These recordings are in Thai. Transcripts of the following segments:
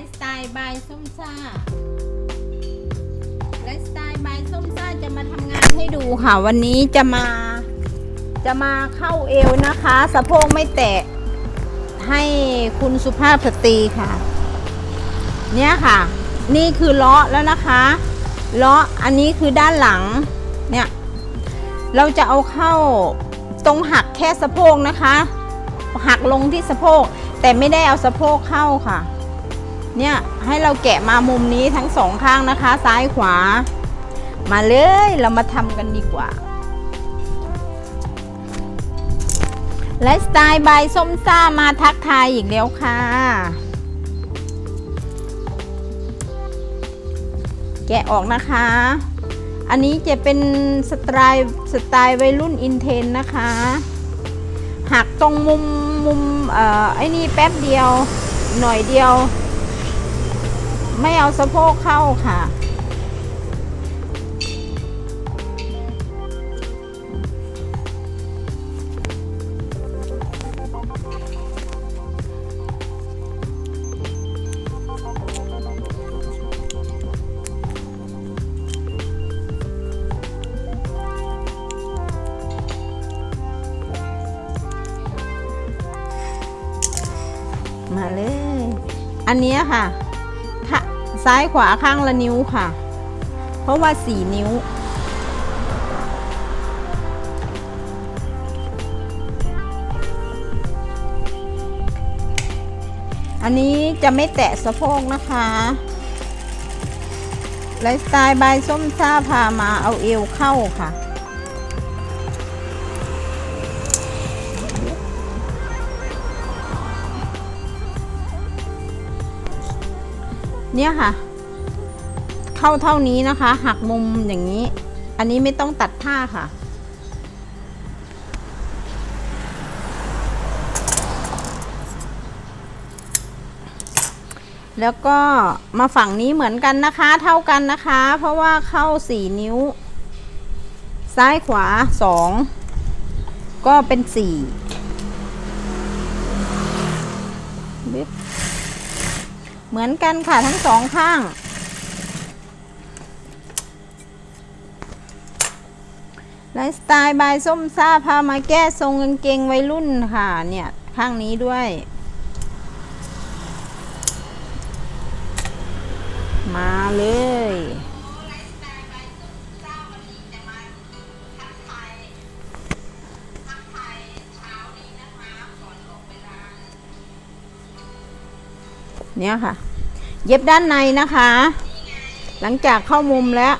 ฟ์สไตล์บายส้มซ่าไลฟ์สไตล์บายส้มซ่าจะมาทำงานให้ดูค่ะ วันนี้จะมาจะมาเข้าเอวนะคะ สะโพกไม่แตะให้คุณสุภาพสตรีค่ะ เนี่ยค่ะ นี่คือเลาะแล้วนะคะเลาะอันนี้คือด้านหลังเนี่ยเราจะเอาเข้าตรงหักแค่สะโพกนะคะ หักลงที่สะโพกแต่ไม่ได้เอาสะโพกเข้าค่ะ เนี่ยให้เราแกะมามุมนี้ทั้งสองข้างนะคะ ซ้ายขวา มาเลยเรามาทำกันดีกว่าไลฟ์สไตล์บายส้มซ่ามาทักทายอีกแล้วค่ะ แกะออกนะคะ อันนี้จะเป็นสไตล์สไตล์วัยรุ่นอินเทนนะคะ หักตรงมุมมุมเอ่อไอ้นี่แป๊บเดียวหน่อยเดียว ไม่เอาสะโพกเข้าค่ะ มาเลย อันนี้ค่ะ ซ้ายขวาข้างละนิ้วค่ะ เพราะว่าสี่นิ้ว อันนี้จะไม่แตะสะโพกนะคะไลฟ์สไตล์บายส้มซ่าพามาเอาเอวเข้าค่ะ เนี่ยค่ะ เข้าเท่านี้นะคะ หักมุมอย่างนี้ อันนี้ไม่ต้องตัดผ้าค่ะ แล้วก็มาฝั่งนี้เหมือนกันนะคะ เท่ากันนะคะ เพราะว่าเข้าสี่นิ้ว ซ้ายขวาสองก็เป็นสี่บิ๊บ เหมือนกันค่ะทั้งสองข้าง ไลฟ์สไตล์บายส้มซ่าพามาแก้ทรงกางเกงวัยรุ่นค่ะ เนี่ย ข้างนี้ด้วย มาเลย เนี่ยค่ะ เย็บด้านในนะคะ หลังจากเข้ามุมแล้ว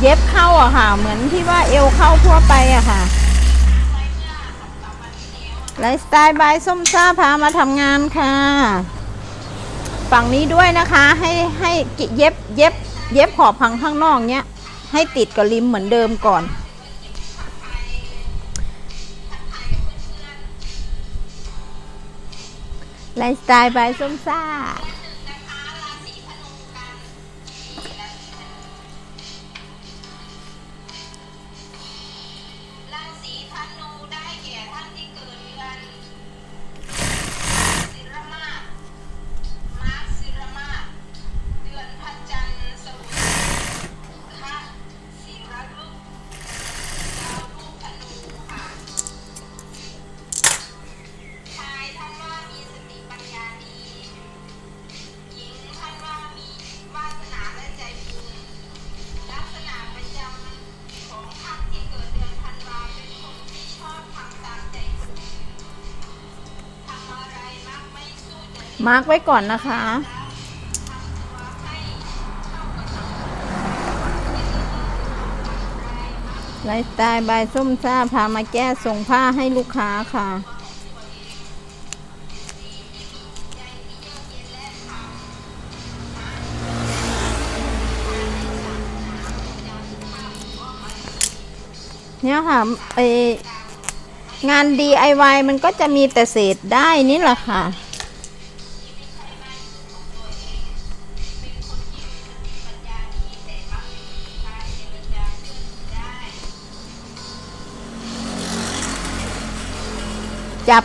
เย็บเข้าอะค่ะ เหมือนที่ว่าเอวเข้าทั่วไปอะค่ะ ไลฟ์สไตล์บายส้มซ่าพามาทำงานค่ะ ฝั่งนี้ด้วยนะคะให้ให้เย็บเย็บ เย็บขอบพังข้างนอกเนี้ย ให้ติดกับริมเหมือนเดิมก่อน ไลฟ์สไตล์บายส้มซ่า มาร์กไว้ก่อนนะคะ ไลฟ์สไตล์บายส้มซ่า พามาแก้ส่งผ้าให้ลูกค้าค่ะ เนี่ยค่ะเองาน DIY มันก็จะมีแต่เศษได้นี่แหละค่ะ จับ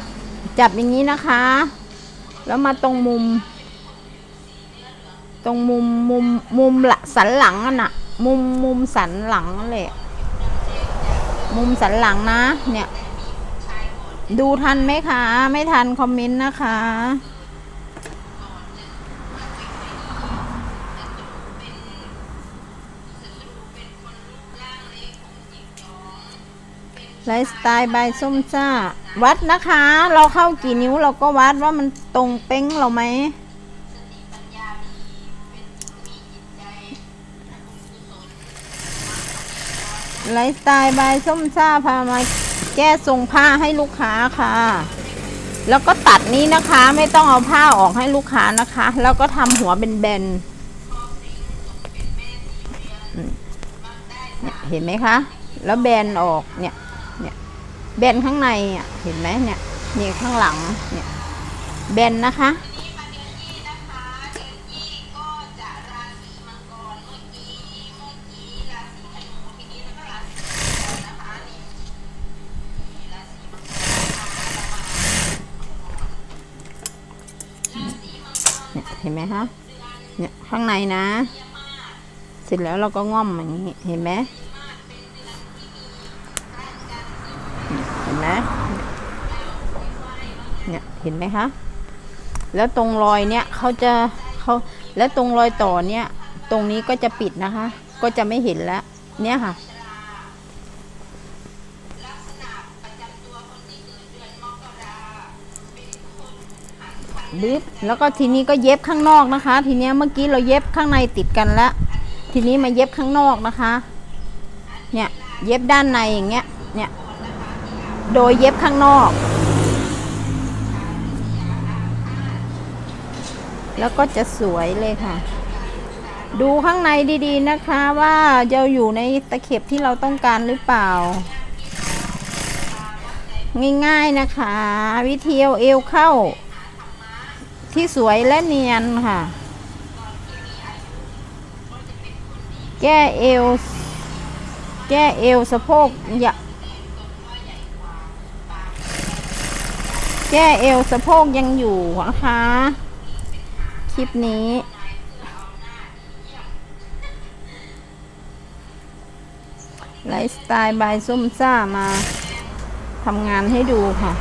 จับอย่างนี้นะคะ แล้วมาตรงมุม ตรงมุมมุมมุมละสันหลังน่ะ มุมมุมสันหลังนั่นแหละมุมสันหลังนะ เนี่ย ดูทันไหมคะ ไม่ทันคอมเมนต์นะคะไลฟ์สไตล์บายส้มซ่า วัดนะคะ เราเข้ากี่นิ้วเราก็วัดว่ามันตรงเป้งเราไหมไลฟ์สไตล์บายส้มซ่าพามาแก้ทรงผ้าให้ลูกค้าค่ะ แล้วก็ตัดนี้นะคะ ไม่ต้องเอาผ้าออกให้ลูกค้านะคะ แล้วก็ทำหัวเป็นแบนเห็นไหมคะ แล้วแบนออกเนี่ย แบนข้างในอะเห็นไหมเนี่ยนี่ข้างหลังเนี่ยแบนนะคะเห็นไหมฮะเนี่ยข้างในนะ เสร็จแล้วเราก็ง่อมอย่างนี้เห็นไหม เห็นไหมคะ แล้วตรงรอยเนี่ยเขาจะเขาแล้วตรงรอยต่อเนี่ยตรงนี้ก็จะปิดนะคะ ก็จะไม่เห็นแล้ว เนี่ยค่ะบึ๊บแล้วก็ทีนี้ก็เย็บข้างนอกนะคะ ทีเนี้ยเมื่อกี้เราเย็บข้างในติดกันแล้ว ทีนี้มาเย็บข้างนอกนะคะ เนี่ยเย็บด้านในอย่างเงี้ย เนี่ย โดยเย็บข้างนอก แล้วก็จะสวยเลยค่ะ ดูข้างในดีๆนะคะว่าจะอยู่ในตะเข็บที่เราต้องการหรือเปล่า ง่ายๆนะคะ วิธีเอาเอวเข้า ที่สวยและเนียนค่ะ แก้เอว แก้เอวสะโพกอย่าแก้เอวสะโพกยังอยู่นะคะ คลิปนี้ ไลฟ์สไตล์บายส้มซ่ามาทำงานให้ดูค่ะ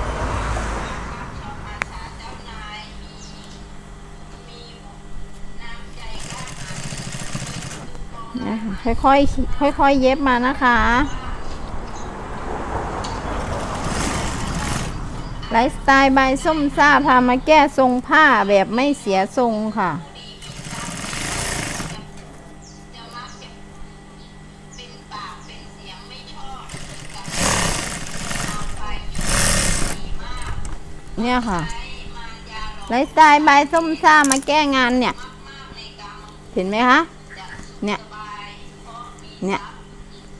นะค่อยๆค่อยๆเย็บมานะคะ ไลฟ์สไตล์ใบส้มซ่าพามาแก้ทรงผ้าแบบไม่เสียทรงค่ะ เนี่ยค่ะ ไลฟ์สไตล์ใบส้มซ่ามาแก้งานเนี่ย เห็นไหมคะ เนี่ย เนี่ย ทรัพย์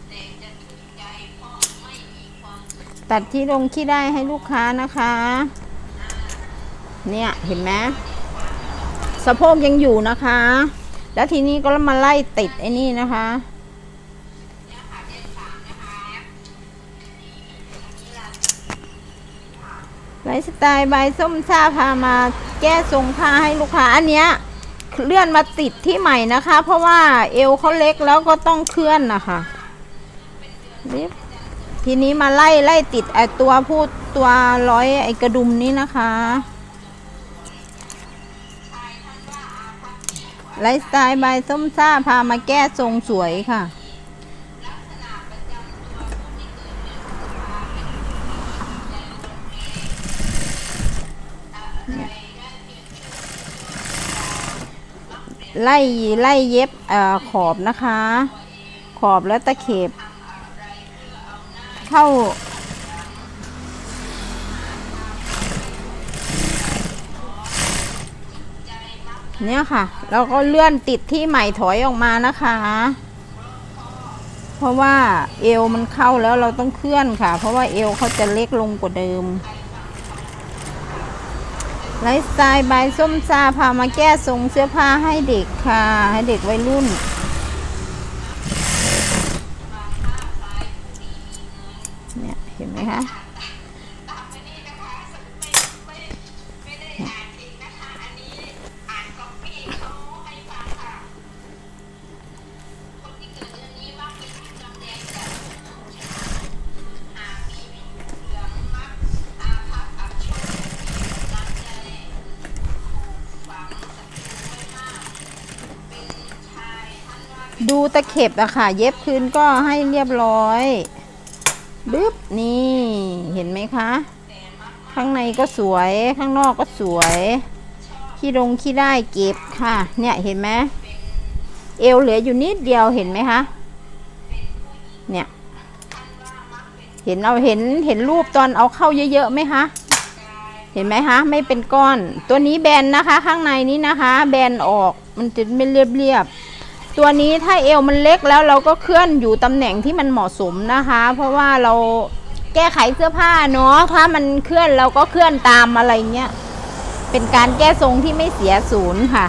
แต่จะถูกใจเพราะไม่มีความสุข ตัดที่ลงที่ได้ให้ลูกค้านะคะ เนี่ยเห็นไหมสะโพกยังอยู่นะคะ แล้วทีนี้ก็มาไล่ติดไอ้นี่นะคะไลฟ์สไตล์ใบส้มซ่าพามาแก้ทรงผ้าให้ลูกค้าอันเนี้ยเลื่อนมาติดที่ใหม่นะคะ เพราะว่าเอวเขาเล็กแล้วก็ต้องเคลื่อนนะคะ ทีนี้มาไล่ไล่ติดไอตัวพูดตัวร้อยไอกระดุมนี้นะคะไลฟ์สไตล์ใบส้มซ่าพามาแก้ทรงสวยค่ะ ไล่ไล่เย็บออขอบนะคะ ขอบแล้วตะเข็บ เข้า เนี่ยค่ะ แล้วก็เลื่อนติดที่ใหม่ถอยออกมานะคะ เพราะว่าเอวมันเข้าแล้วเราต้องเคลื่อนค่ะ เพราะว่าเอวเขาจะเล็กลงกว่าเดิมไลฟ์สไตล์บายส้มซาพามาแก้ทรงเสื้อผ้าให้เด็กค่ะ ให้เด็กวัยรุ่น นี่ยเห็นไหมคะคะไม่ไม่ไม่ได้อ่านเองนะคะอันนี้อ่านก๊อปปี้เขาให้ฟังค่ะคนที่เกิดเดือนนี้มักมีผิวดำแดงแบบหากมีผิวเหลืองมักอาภัพอับโชคมักจะฝังศัตรูไว้มากเป็นชายท่านว่าดูตะเข็บอะค่ะ เย็บพื้นก็ให้เรียบร้อย บึ๊บนี่เห็นไหมคะ ข้างในก็สวยข้างนอกก็สวยขี้รงขี้ได้เก็บค่ะ เนี่ยเห็นไหมเอวเหลืออยู่นิดเดียวเห็นไหมคะ เนี่ย เห็นเอาเห็นเห็นรูปตอนเอาเข้าเยอะๆไหมคะ เห็นไหมคะ ไม่เป็นก้อน ตัวนี้แบนนะคะ ข้างในนี้นะคะ แบนออกมันจะไม่เรียบๆ ตัวนี้ถ้าเอวมันเล็กแล้วเราก็เคลื่อนอยู่ตำแหน่งที่มันเหมาะสมนะคะ เพราะว่าเราแก้ไขเสื้อผ้าเนาะถ้ามันเคลื่อนเราก็เคลื่อนตามอะไรเงี้ยเป็นการแก้ทรงที่ไม่เสียศูนย์ค่ะ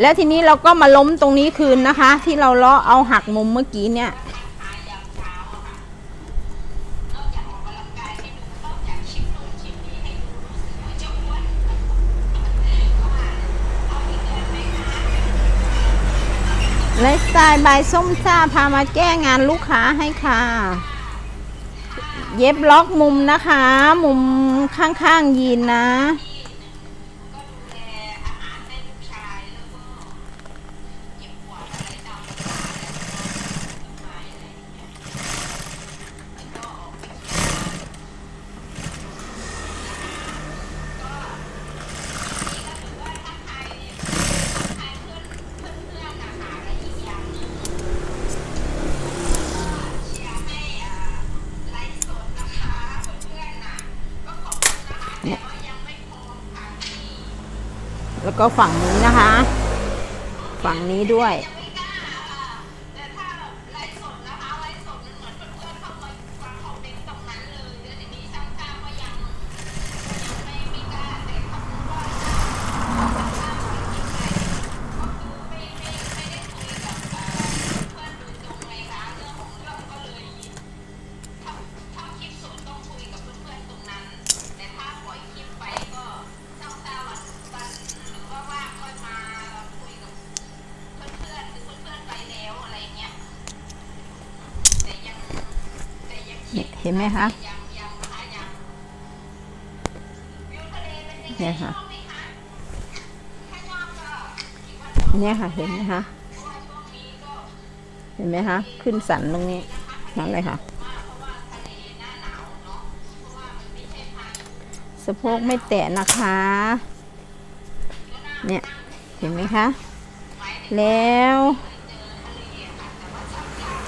แล้วทีนี้เราก็มาล้มตรงนี้คืนนะคะ ที่เราเลาะเอาหักมุมเมื่อกี้เนี่ย ไลฟ์สไตล์บายส้มซ่าพามาแก้งานลูกค้าให้ค่ะ เย็บล็อกมุมนะคะ มุมข้างๆยีนนะ แล้วก็ฝั่งนี้นะคะ ฝั่งนี้ด้วย เห็นไหมคะเนี่ยค่ะเนี่ยค่ะเห็นไหมคะเห็นไหมคะขึ้นสันตรงนี้นั่นเลยค่ะสะโพกไม่แตะนะคะ เนี่ย เห็นไหมคะ แล้ว เจอทะเลอะค่ะแต่ว่าชอบอยาก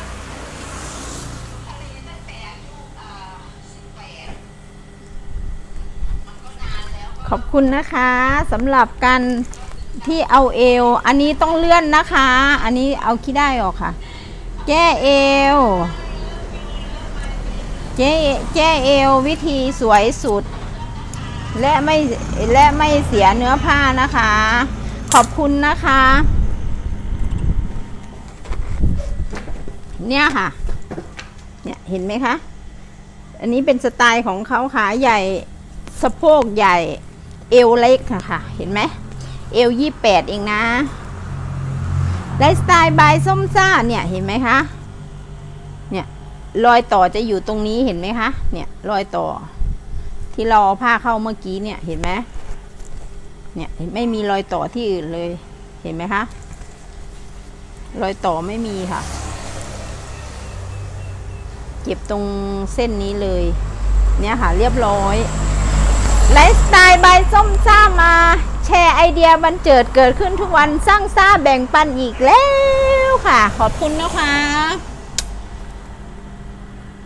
ทะเลตั้งแต่อายุเอ่อสิบแปดมันก็นานแล้วก็ ขอบ คุณนะคะสำหรับการที่เอาเอว อันนี้ต้องเลื่อนนะคะ อันนี้เอาขี้ได้ออกค่ะ แก้เอวแก้แก้เอววิธีสวยสุด และไม่และไม่เสียเนื้อผ้านะคะ ขอบคุณนะคะ เนี่ยค่ะ เนี่ยเห็นไหมคะ อันนี้เป็นสไตล์ของเขาขาใหญ่สะโพกใหญ่ เอวเล็กอะค่ะเห็นไหมเอวยี่แปดเองนะไลฟ์สไตล์บายส้มซ่าเนี่ยเห็นไหมคะเนี่ยรอยต่อจะอยู่ตรงนี้เห็นไหมคะเนี่ยรอยต่อ ที่เราผ้าเข้าเมื่อกี้เนี่ยเห็นไหมเนี่ยไม่มีรอยต่อที่อื่นเลยเห็นไหมคะรอยต่อไม่มีค่ะ เก็บตรงเส้นนี้เลย เนี่ยค่ะเรียบร้อย ไลฟ์สไตล์บายส้มซ่ามาแชร์ไอเดียบันเจิดเกิดขึ้นทุกวันสร้างซ่าแบ่งปันอีกแล้วค่ะ ขอบคุณนะคะ